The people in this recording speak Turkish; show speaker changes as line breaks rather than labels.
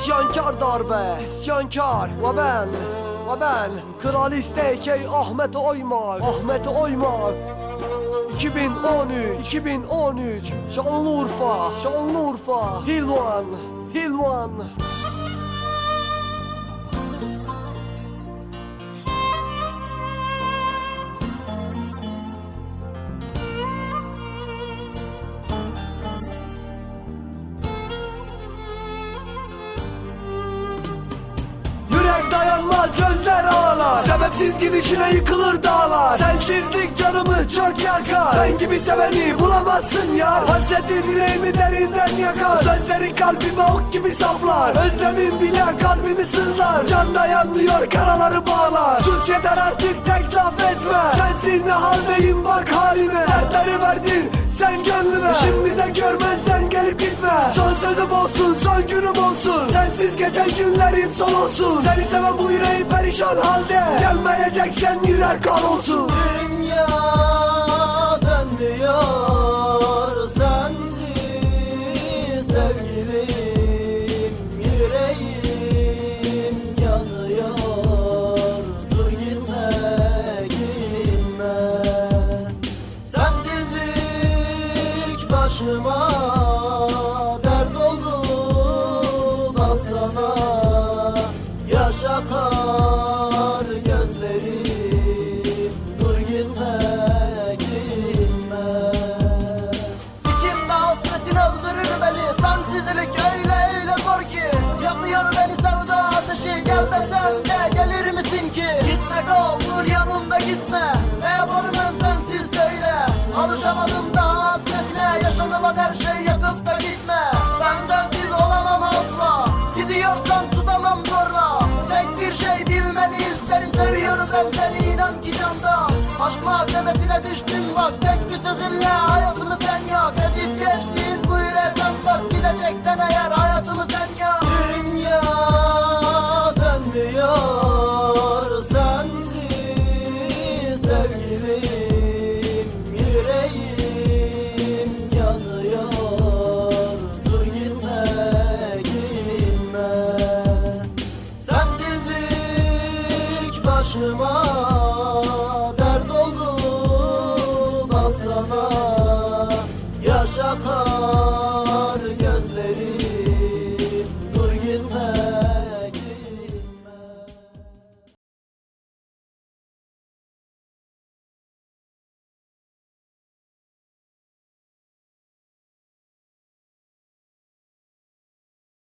İsyankar darbe, isyankar ve ben, ve ben Kral İsteyke Ahmet Oymak, Ahmet Oymak. 2013, 2013 Şanlıurfa, Şanlıurfa. Hilvan, Hilvan Sebepsiz gidişine yıkılır dağlar. Sensizlik canımı çok yakar. Ben gibi seveni bulamazsın ya. Hasretin yüreğimi derinden yakar. Sözleri kalbime ok gibi saplar. Özlemin bile kalbimi sızlar. Can dayanmıyor karaları bağlar. Sus yeter artık tek laf etme. Sensiz ne haldeyim bak halime. Dertleri verdin geçen günlerim son olsun. Seni seven bu yüreği perişan halde. Gelmeyeceksen yürek kan olsun.
Dünya dönmüyor sensiz sevgilim Seni inan ki candan Aşk malzemesine düştüm bak Tek bir sözünle başıma Dert oldu baklana Yaşatan